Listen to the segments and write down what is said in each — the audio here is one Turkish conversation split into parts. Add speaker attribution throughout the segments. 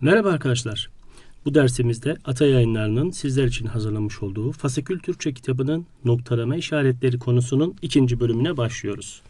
Speaker 1: Merhaba arkadaşlar. Bu dersimizde Ata Yayınları'nın sizler için hazırlamış olduğu Fasikül Türkçe kitabının noktalama işaretleri konusunun ikinci bölümüne başlıyoruz.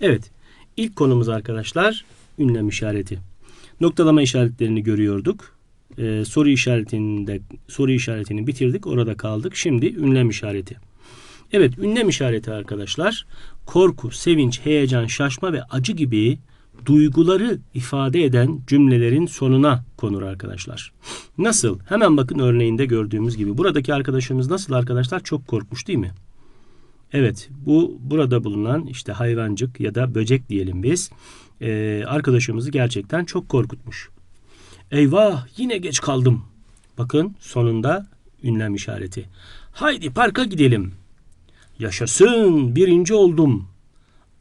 Speaker 1: Evet, ilk konumuz arkadaşlar ünlem işareti. Noktalama işaretlerini görüyorduk. Ee, soru işaretinde soru işaretini bitirdik, orada kaldık. Şimdi ünlem işareti. Evet, ünlem işareti arkadaşlar korku, sevinç, heyecan, şaşma ve acı gibi duyguları ifade eden cümlelerin sonuna konur arkadaşlar. Nasıl? Hemen bakın örneğinde gördüğümüz gibi. Buradaki arkadaşımız nasıl arkadaşlar? Çok korkmuş değil mi? Evet, bu burada bulunan işte hayvancık ya da böcek diyelim biz. Ee, arkadaşımızı gerçekten çok korkutmuş. Eyvah, yine geç kaldım. Bakın sonunda ünlem işareti. Haydi parka gidelim. Yaşasın, birinci oldum.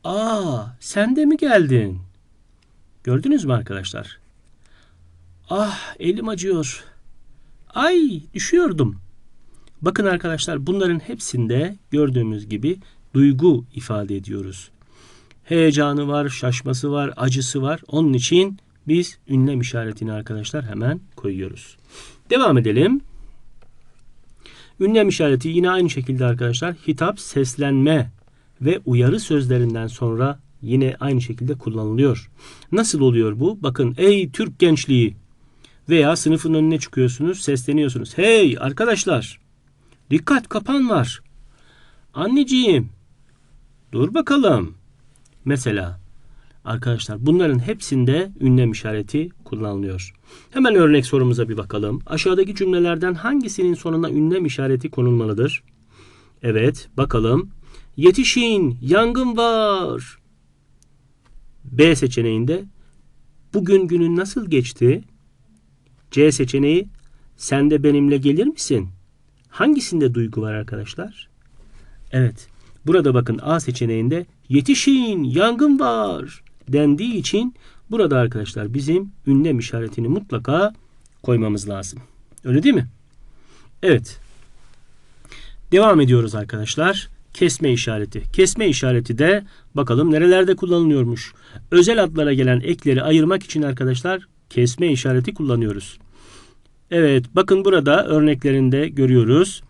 Speaker 1: Aa, sen de mi geldin? Gördünüz mü arkadaşlar? Ah elim acıyor. Ay düşüyordum. Bakın arkadaşlar bunların hepsinde gördüğümüz gibi duygu ifade ediyoruz. Heyecanı var, şaşması var, acısı var. Onun için biz ünlem işaretini arkadaşlar hemen koyuyoruz. Devam edelim. Ünlem işareti yine aynı şekilde arkadaşlar hitap, seslenme ve uyarı sözlerinden sonra yine aynı şekilde kullanılıyor. Nasıl oluyor bu? Bakın ey Türk gençliği veya sınıfın önüne çıkıyorsunuz, sesleniyorsunuz. Hey arkadaşlar dikkat kapan var. Anneciğim dur bakalım. Mesela arkadaşlar bunların hepsinde ünlem işareti kullanılıyor. Hemen örnek sorumuza bir bakalım. Aşağıdaki cümlelerden hangisinin sonuna ünlem işareti konulmalıdır? Evet bakalım. Yetişin yangın var. B seçeneğinde bugün günün nasıl geçti? C seçeneği sen de benimle gelir misin? Hangisinde duygu var arkadaşlar? Evet. Burada bakın A seçeneğinde yetişin yangın var dendiği için burada arkadaşlar bizim ünlem işaretini mutlaka koymamız lazım. Öyle değil mi? Evet. Devam ediyoruz arkadaşlar kesme işareti. Kesme işareti de bakalım nerelerde kullanılıyormuş. Özel adlara gelen ekleri ayırmak için arkadaşlar kesme işareti kullanıyoruz. Evet bakın burada örneklerinde görüyoruz.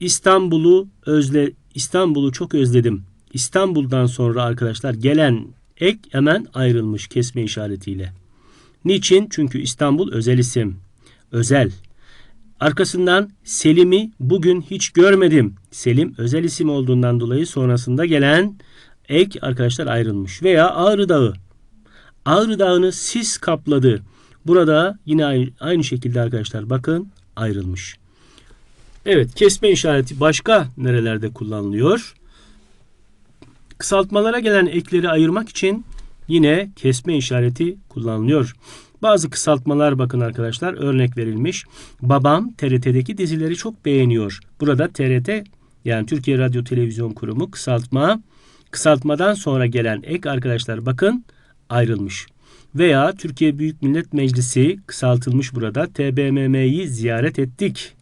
Speaker 1: İstanbul'u özle İstanbul'u çok özledim. İstanbul'dan sonra arkadaşlar gelen ek hemen ayrılmış kesme işaretiyle. Niçin? Çünkü İstanbul özel isim. Özel. Arkasından Selim'i bugün hiç görmedim. Selim özel isim olduğundan dolayı sonrasında gelen ek arkadaşlar ayrılmış. Veya Ağrı Dağı. Ağrı Dağı'nı sis kapladı. Burada yine aynı şekilde arkadaşlar bakın ayrılmış. Evet kesme işareti başka nerelerde kullanılıyor? Kısaltmalara gelen ekleri ayırmak için yine kesme işareti kullanılıyor. Bazı kısaltmalar bakın arkadaşlar örnek verilmiş. Babam TRT'deki dizileri çok beğeniyor. Burada TRT yani Türkiye Radyo Televizyon Kurumu kısaltma. Kısaltmadan sonra gelen ek arkadaşlar bakın ayrılmış. Veya Türkiye Büyük Millet Meclisi kısaltılmış burada TBMM'yi ziyaret ettik.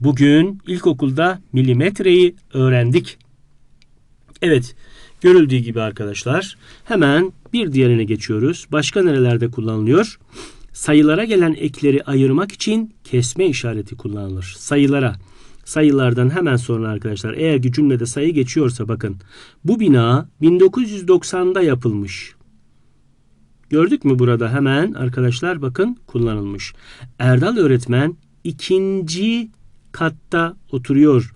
Speaker 1: Bugün ilkokulda milimetreyi öğrendik. Evet, görüldüğü gibi arkadaşlar hemen bir diğerine geçiyoruz. Başka nerelerde kullanılıyor? Sayılara gelen ekleri ayırmak için kesme işareti kullanılır. Sayılara. Sayılardan hemen sonra arkadaşlar eğer ki cümlede sayı geçiyorsa bakın. Bu bina 1990'da yapılmış. Gördük mü burada hemen arkadaşlar bakın kullanılmış. Erdal öğretmen ikinci katta oturuyor.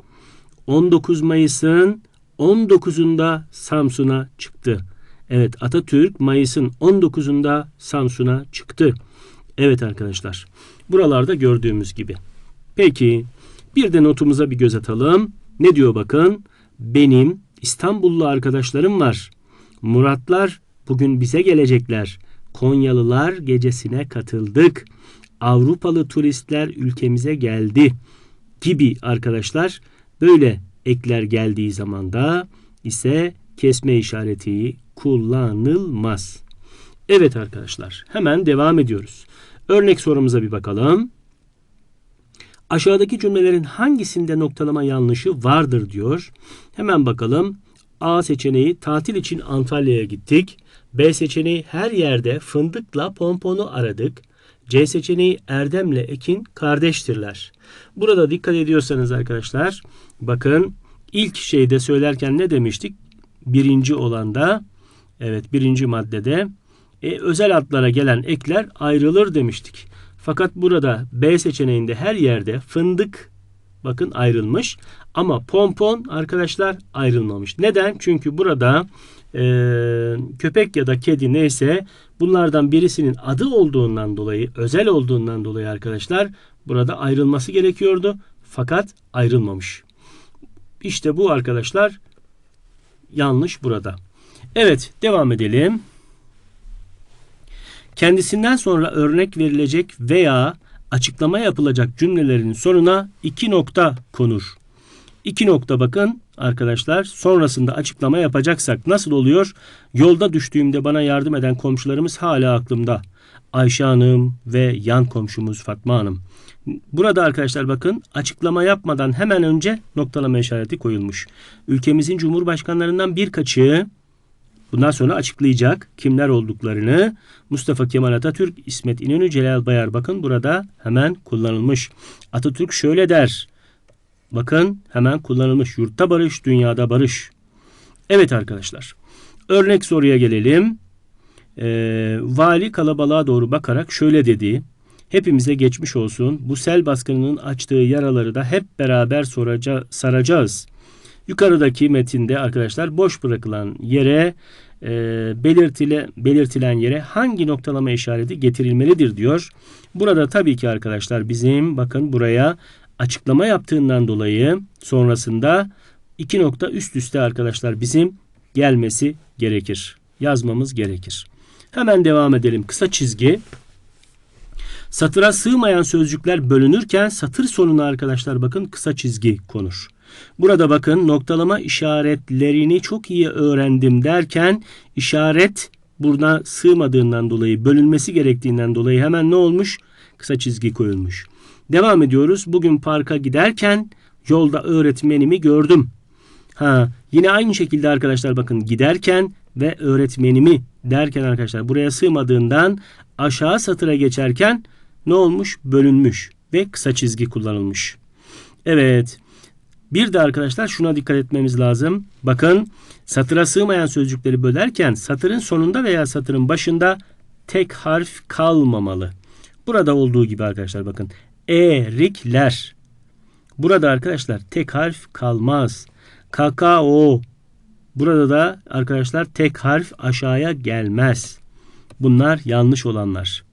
Speaker 1: 19 Mayıs'ın 19'unda Samsun'a çıktı. Evet Atatürk Mayıs'ın 19'unda Samsun'a çıktı. Evet arkadaşlar. Buralarda gördüğümüz gibi. Peki bir de notumuza bir göz atalım. Ne diyor bakın? Benim İstanbullu arkadaşlarım var. Muratlar bugün bize gelecekler. Konyalılar gecesine katıldık. Avrupalı turistler ülkemize geldi gibi arkadaşlar böyle ekler geldiği zaman da ise kesme işareti kullanılmaz. Evet arkadaşlar hemen devam ediyoruz. Örnek sorumuza bir bakalım. Aşağıdaki cümlelerin hangisinde noktalama yanlışı vardır diyor. Hemen bakalım. A seçeneği tatil için Antalya'ya gittik. B seçeneği her yerde fındıkla pomponu aradık. C seçeneği Erdem'le Ekin kardeştirler. Burada dikkat ediyorsanız arkadaşlar bakın ilk şeyde söylerken ne demiştik? Birinci olanda evet birinci maddede e, özel adlara gelen ekler ayrılır demiştik. Fakat burada B seçeneğinde her yerde fındık bakın ayrılmış ama pompon arkadaşlar ayrılmamış. Neden? Çünkü burada e, köpek ya da kedi neyse bunlardan birisinin adı olduğundan dolayı özel olduğundan dolayı arkadaşlar burada ayrılması gerekiyordu. Fakat ayrılmamış. İşte bu arkadaşlar yanlış burada. Evet devam edelim. Kendisinden sonra örnek verilecek veya açıklama yapılacak cümlelerin sonuna iki nokta konur. İki nokta bakın arkadaşlar. Sonrasında açıklama yapacaksak nasıl oluyor? Yolda düştüğümde bana yardım eden komşularımız hala aklımda. Ayşe Hanım ve yan komşumuz Fatma Hanım. Burada arkadaşlar bakın açıklama yapmadan hemen önce noktalama işareti koyulmuş. Ülkemizin cumhurbaşkanlarından birkaçı bundan sonra açıklayacak kimler olduklarını. Mustafa Kemal Atatürk, İsmet İnönü, Celal Bayar bakın burada hemen kullanılmış. Atatürk şöyle der. Bakın hemen kullanılmış. Yurtta barış, dünyada barış. Evet arkadaşlar. Örnek soruya gelelim. Ee, vali kalabalığa doğru bakarak şöyle dedi. Hepimize geçmiş olsun. Bu sel baskınının açtığı yaraları da hep beraber soraca, saracağız. Yukarıdaki metinde arkadaşlar boş bırakılan yere e, belirtile, belirtilen yere hangi noktalama işareti getirilmelidir diyor. Burada tabii ki arkadaşlar bizim bakın buraya açıklama yaptığından dolayı sonrasında iki nokta üst üste arkadaşlar bizim gelmesi gerekir. Yazmamız gerekir. Hemen devam edelim. Kısa çizgi. Satıra sığmayan sözcükler bölünürken satır sonuna arkadaşlar bakın kısa çizgi konur. Burada bakın noktalama işaretlerini çok iyi öğrendim derken işaret burada sığmadığından dolayı bölünmesi gerektiğinden dolayı hemen ne olmuş? Kısa çizgi koyulmuş. Devam ediyoruz. Bugün parka giderken yolda öğretmenimi gördüm. Ha, yine aynı şekilde arkadaşlar bakın giderken ve öğretmenimi derken arkadaşlar buraya sığmadığından aşağı satıra geçerken ne olmuş? Bölünmüş ve kısa çizgi kullanılmış. Evet. Bir de arkadaşlar şuna dikkat etmemiz lazım. Bakın satıra sığmayan sözcükleri bölerken satırın sonunda veya satırın başında tek harf kalmamalı. Burada olduğu gibi arkadaşlar bakın. Erikler. Burada arkadaşlar tek harf kalmaz. Kakao. Burada da arkadaşlar tek harf aşağıya gelmez. Bunlar yanlış olanlar.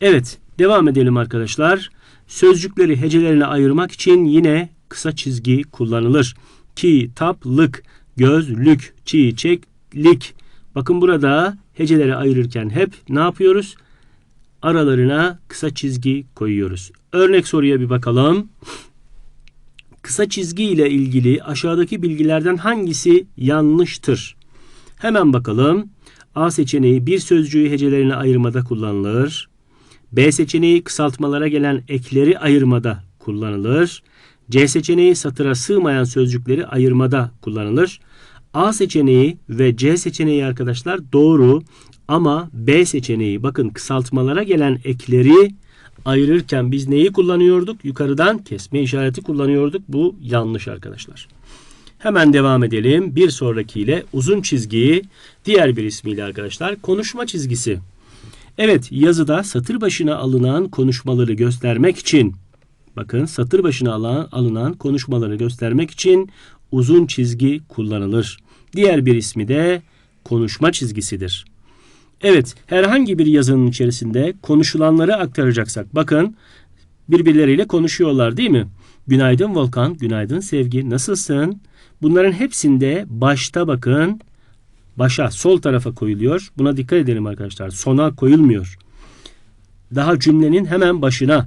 Speaker 1: Evet devam edelim arkadaşlar. Sözcükleri hecelerine ayırmak için yine kısa çizgi kullanılır. Kitaplık, gözlük, çiçeklik. Bakın burada heceleri ayırırken hep ne yapıyoruz? Aralarına kısa çizgi koyuyoruz. Örnek soruya bir bakalım. Kısa çizgi ile ilgili aşağıdaki bilgilerden hangisi yanlıştır? Hemen bakalım. A seçeneği bir sözcüğü hecelerine ayırmada kullanılır. B seçeneği kısaltmalara gelen ekleri ayırmada kullanılır. C seçeneği satıra sığmayan sözcükleri ayırmada kullanılır. A seçeneği ve C seçeneği arkadaşlar doğru ama B seçeneği bakın kısaltmalara gelen ekleri ayırırken biz neyi kullanıyorduk? Yukarıdan kesme işareti kullanıyorduk. Bu yanlış arkadaşlar. Hemen devam edelim. Bir sonrakiyle uzun çizgi diğer bir ismiyle arkadaşlar konuşma çizgisi. Evet yazıda satır başına alınan konuşmaları göstermek için bakın satır başına alınan, alınan konuşmaları göstermek için uzun çizgi kullanılır. Diğer bir ismi de konuşma çizgisidir. Evet herhangi bir yazının içerisinde konuşulanları aktaracaksak bakın birbirleriyle konuşuyorlar değil mi? Günaydın Volkan, günaydın Sevgi, nasılsın? Bunların hepsinde başta bakın başa sol tarafa koyuluyor. Buna dikkat edelim arkadaşlar. Sona koyulmuyor. Daha cümlenin hemen başına.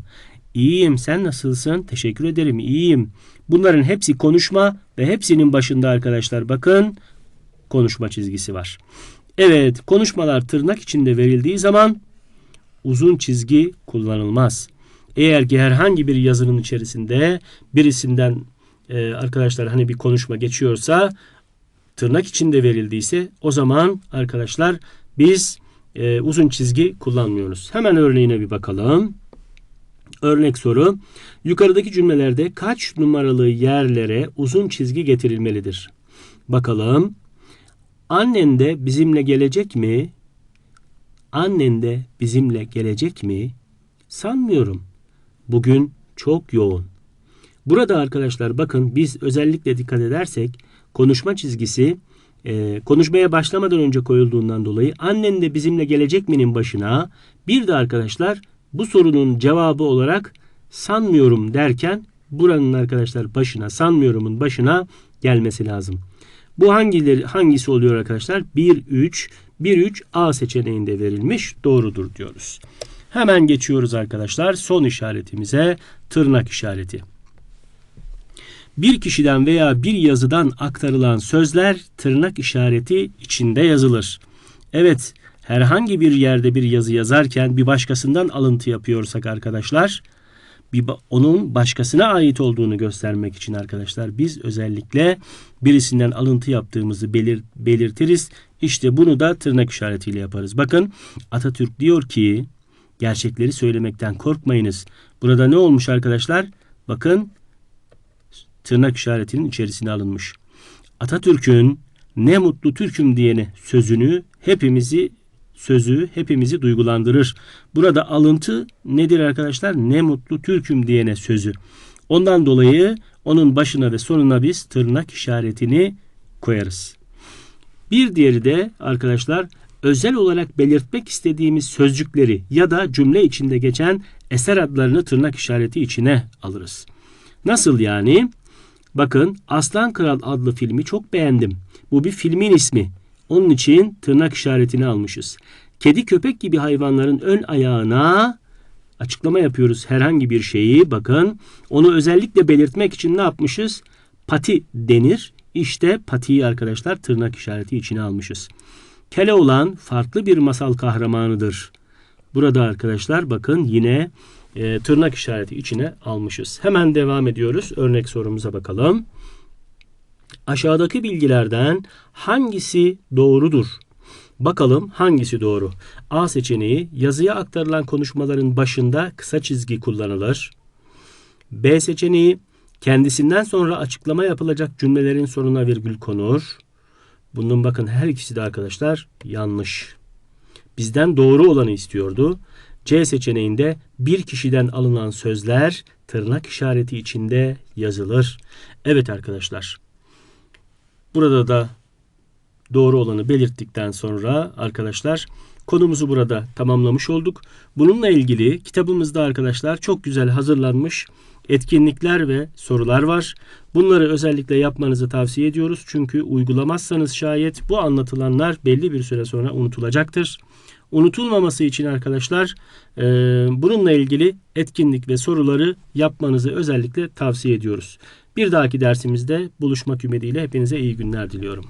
Speaker 1: İyiyim sen nasılsın? Teşekkür ederim iyiyim. Bunların hepsi konuşma ve hepsinin başında arkadaşlar bakın konuşma çizgisi var. Evet konuşmalar tırnak içinde verildiği zaman uzun çizgi kullanılmaz. Eğer ki herhangi bir yazının içerisinde birisinden e, arkadaşlar hani bir konuşma geçiyorsa tırnak içinde verildiyse o zaman arkadaşlar biz e, uzun çizgi kullanmıyoruz. Hemen örneğine bir bakalım. Örnek soru. Yukarıdaki cümlelerde kaç numaralı yerlere uzun çizgi getirilmelidir? Bakalım. Annen de bizimle gelecek mi? Annen de bizimle gelecek mi? Sanmıyorum. Bugün çok yoğun. Burada arkadaşlar bakın biz özellikle dikkat edersek konuşma çizgisi e, konuşmaya başlamadan önce koyulduğundan dolayı annen de bizimle gelecek mi'nin başına bir de arkadaşlar bu sorunun cevabı olarak sanmıyorum derken buranın arkadaşlar başına sanmıyorumun başına gelmesi lazım. Bu hangileri hangisi oluyor arkadaşlar? 1 3 1 3 A seçeneğinde verilmiş doğrudur diyoruz. Hemen geçiyoruz arkadaşlar son işaretimize tırnak işareti. Bir kişiden veya bir yazıdan aktarılan sözler tırnak işareti içinde yazılır. Evet, herhangi bir yerde bir yazı yazarken bir başkasından alıntı yapıyorsak arkadaşlar, bir onun başkasına ait olduğunu göstermek için arkadaşlar biz özellikle birisinden alıntı yaptığımızı belir, belirtiriz. İşte bunu da tırnak işaretiyle yaparız. Bakın Atatürk diyor ki gerçekleri söylemekten korkmayınız. Burada ne olmuş arkadaşlar? Bakın tırnak işaretinin içerisine alınmış. Atatürk'ün ne mutlu Türk'üm diyene sözünü hepimizi sözü hepimizi duygulandırır. Burada alıntı nedir arkadaşlar? Ne mutlu Türk'üm diyene sözü. Ondan dolayı onun başına ve sonuna biz tırnak işaretini koyarız. Bir diğeri de arkadaşlar özel olarak belirtmek istediğimiz sözcükleri ya da cümle içinde geçen eser adlarını tırnak işareti içine alırız. Nasıl yani? Bakın Aslan Kral adlı filmi çok beğendim. Bu bir filmin ismi. Onun için tırnak işaretini almışız. Kedi köpek gibi hayvanların ön ayağına açıklama yapıyoruz herhangi bir şeyi. Bakın onu özellikle belirtmek için ne yapmışız? Pati denir. İşte patiyi arkadaşlar tırnak işareti içine almışız. Keloğlan farklı bir masal kahramanıdır. Burada arkadaşlar bakın yine e, tırnak işareti içine almışız. Hemen devam ediyoruz. Örnek sorumuza bakalım. Aşağıdaki bilgilerden hangisi doğrudur? Bakalım hangisi doğru? A seçeneği yazıya aktarılan konuşmaların başında kısa çizgi kullanılır. B seçeneği kendisinden sonra açıklama yapılacak cümlelerin sonuna virgül konur. Bunun bakın her ikisi de arkadaşlar yanlış. Bizden doğru olanı istiyordu. C seçeneğinde bir kişiden alınan sözler tırnak işareti içinde yazılır. Evet arkadaşlar. Burada da doğru olanı belirttikten sonra arkadaşlar konumuzu burada tamamlamış olduk. Bununla ilgili kitabımızda arkadaşlar çok güzel hazırlanmış etkinlikler ve sorular var. Bunları özellikle yapmanızı tavsiye ediyoruz. Çünkü uygulamazsanız şayet bu anlatılanlar belli bir süre sonra unutulacaktır. Unutulmaması için arkadaşlar e, bununla ilgili etkinlik ve soruları yapmanızı özellikle tavsiye ediyoruz. Bir dahaki dersimizde buluşmak ümidiyle hepinize iyi günler diliyorum.